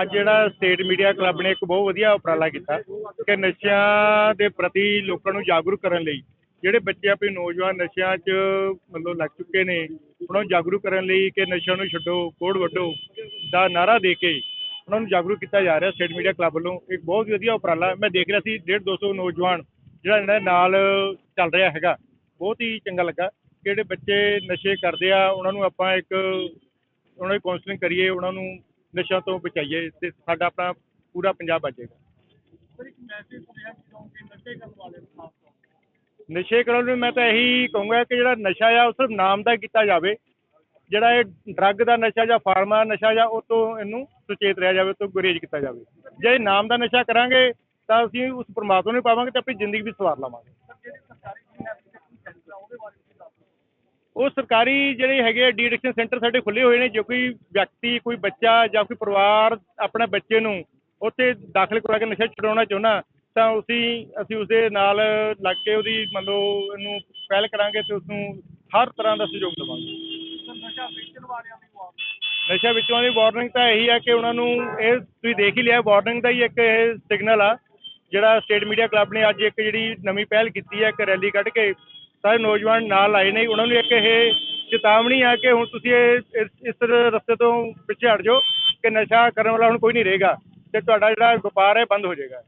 ਅੱਜ ਜਿਹੜਾ state media club ਨੇ ਇੱਕ ਬਹੁਤ ਵਧੀਆ ਉਪਰਾਲਾ ਕੀਤਾ ਕਿ ਨਸ਼ਿਆਂ ਦੇ ਪ੍ਰਤੀ ਲੋਕਾਂ ਨੂੰ ਜਾਗਰੂਕ ਕਰਨ ਲਈ ਜਿਹੜੇ ਬੱਚੇ ਆਪਣੇ ਨੌਜਵਾਨ ਨਸ਼ਿਆਂ 'ਚ ਮਤਲਬ ਲੱਗ ਚੁੱਕੇ ਨੇ, ਉਹਨਾਂ ਨੂੰ ਜਾਗਰੂਕ ਕਰਨ ਲਈ ਕਿ ਨਸ਼ਿਆਂ ਨੂੰ ਛੱਡੋ ਕੋੜ ਵੱਢੋ ਦਾ ਨਾਰਾ ਦੇ ਕੇ ਉਹਨਾਂ ਨੂੰ ਜਾਗਰੂਕ ਕੀਤਾ ਜਾ ਰਿਹਾ ਸਟੇਟ ਮੀਡੀਆ ਕਲੱਬ ਵੱਲੋਂ। ਇੱਕ ਬਹੁਤ ਵਧੀਆ ਉਪਰਾਲਾ ਮੈਂ ਦੇਖ ਰਿਹਾ ਸੀ 150 200 ਨੌਜਵਾਨ ਜਿਹੜਾ ਇਹਨਾਂ ਨਾਲ ਚੱਲ ਰਿਹਾ ਹੈਗਾ, ਬਹੁਤ ਹੀ ਚੰਗਾ ਲੱਗਾ ਜਿਹੜੇ ਬੱਚੇ ਨਸ਼ੇ ਕਰਦੇ ਆ, ਉਹਨਾਂ ਨੂੰ ਆਪਾਂ ਇੱਕ ਉਹਨਾਂ ਦੀ ਕਾਉਂਸਲਿੰਗ ਕਰੀਏ ਉਹਨਾਂ ਨੂੰ ਨਸ਼ਿਆਂ ਤੋਂ ਬਚਾਈਏ ਤੇ ਸਾਡਾ ਆਪਣਾ ਪੂਰਾ ਪੰਜਾਬ ਬਚੇਗਾ। ਨਸ਼ੇ ਕਰਨ ਨੂੰ ਮੈਂ ਤਾਂ ਇਹੀ ਕਹੂੰਗਾ ਕਿ ਜਿਹੜਾ ਨਸ਼ਾ ਆ ਉਹ ਸਿਰਫ ਨਾਮ ਦਾ ਕੀਤਾ ਜਾਵੇ। ਜਿਹੜਾ ਇਹ ਡਰੱਗ ਦਾ ਨਸ਼ਾ ਜਾਂ ਫਾਰਮਾ ਨਸ਼ਾ ਜਾਂ ਉਹ ਤੋਂ ਇਹਨੂੰ ਸੁਚੇਤ ਰਿਹਾ ਜਾਵੇ ਤੋਂ ਗੁਰੇਜ਼ ਕੀਤਾ ਜਾਵੇ। ਜੇ ਨਾਮ ਦਾ ਨਸ਼ਾ ਕਰਾਂਗੇ ਤਾਂ ਅਸੀਂ ਉਸ ਪਰਮਾਤਮਾ ਨੂੰ ਪਾਵਾਂਗੇ ਤੇ ਆਪਣੀ ਜ਼ਿੰਦਗੀ ਵੀ ਸਵਾਰ ਲਵਾਂਗੇ। ਉਹ ਸਰਕਾਰੀ ਜਿਹੜੇ ਹੈਗੇ ਡੀ ਐਡਿਕਸ਼ਨ ਸੈਂਟਰ ਸਾਡੇ ਖੁੱਲੇ ਹੋਏ ਨੇ ਜੇ ਕੋਈ ਵਿਅਕਤੀ ਕੋਈ ਬੱਚਾ ਜਾਂ ਕੋਈ ਪਰਿਵਾਰ ਆਪਣੇ ਬੱਚੇ ਨੂੰ ਉੱਥੇ ਦਾਖਲ ਕਰਾ ਕੇ ਨਸ਼ਾ ਛਡਾਉਣਾ ਚਾਹੁੰਦਾ ਤਾਂ ਅਸੀਂ ਅਸੀਂ ਉਸਦੇ ਨਾਲ ਲੱਗ ਕੇ ਉਹਦੀ ਮੰਨ ਲਓ ਇਹਨੂੰ ਪਹਿਲ ਕਰਾਂਗੇ ਤੇ ਉਸ ਨੂੰ ਹਰ ਤਰ੍ਹਾਂ ਦਾ ਸਹਿਯੋਗ ਦੇਵਾਂਗੇ। ਨਸ਼ਾ ਵੇਚਣ ਦੀ ਵਾਰਨਿੰਗ ਤਾਂ ਇਹੀ ਹੈ ਕਿ ਉਹਨਾਂ ਨੂੰ ਇਹ ਤੁਸੀਂ ਦੇਖ ਹੀ ਲਿਆ ਵਾਰਨਿੰਗ ਦਾ ਹੀ ਇੱਕ ਇਹ ਸਿਗਨਲ ਆ। ਜਿਹੜਾ ਸਟੇਟ ਮੀਡੀਆ ਕਲੱਬ ਨੇ ਅੱਜ ਇੱਕ ਜਿਹੜੀ ਨਵੀਂ ਪਹਿਲ ਕੀਤੀ ਹੈ ਇੱਕ ਰੈਲੀ ਕੱਢ ਕੇ ਸਾਰੇ ਨੌਜਵਾਨ ਨਾਲ ਆਏ ਨੇ, ਉਹਨਾਂ ਨੂੰ ਇੱਕ ਇਹ ਚੇਤਾਵਨੀ ਆ ਕਿ ਹੁਣ ਤੁਸੀਂ ਇਹ, ਇਸ ਰਸਤੇ ਤੋਂ ਪਿੱਛੇ ਹਟ ਜਾਓ ਕਿ ਨਸ਼ਾ ਕਰਨ ਵਾਲਾ ਹੁਣ ਕੋਈ ਨਹੀਂ ਰਹੇਗਾ ਤੇ ਤੁਹਾਡਾ ਜਿਹੜਾ ਵਪਾਰ ਹੈ ਬੰਦ ਹੋ ਜਾਏਗਾ।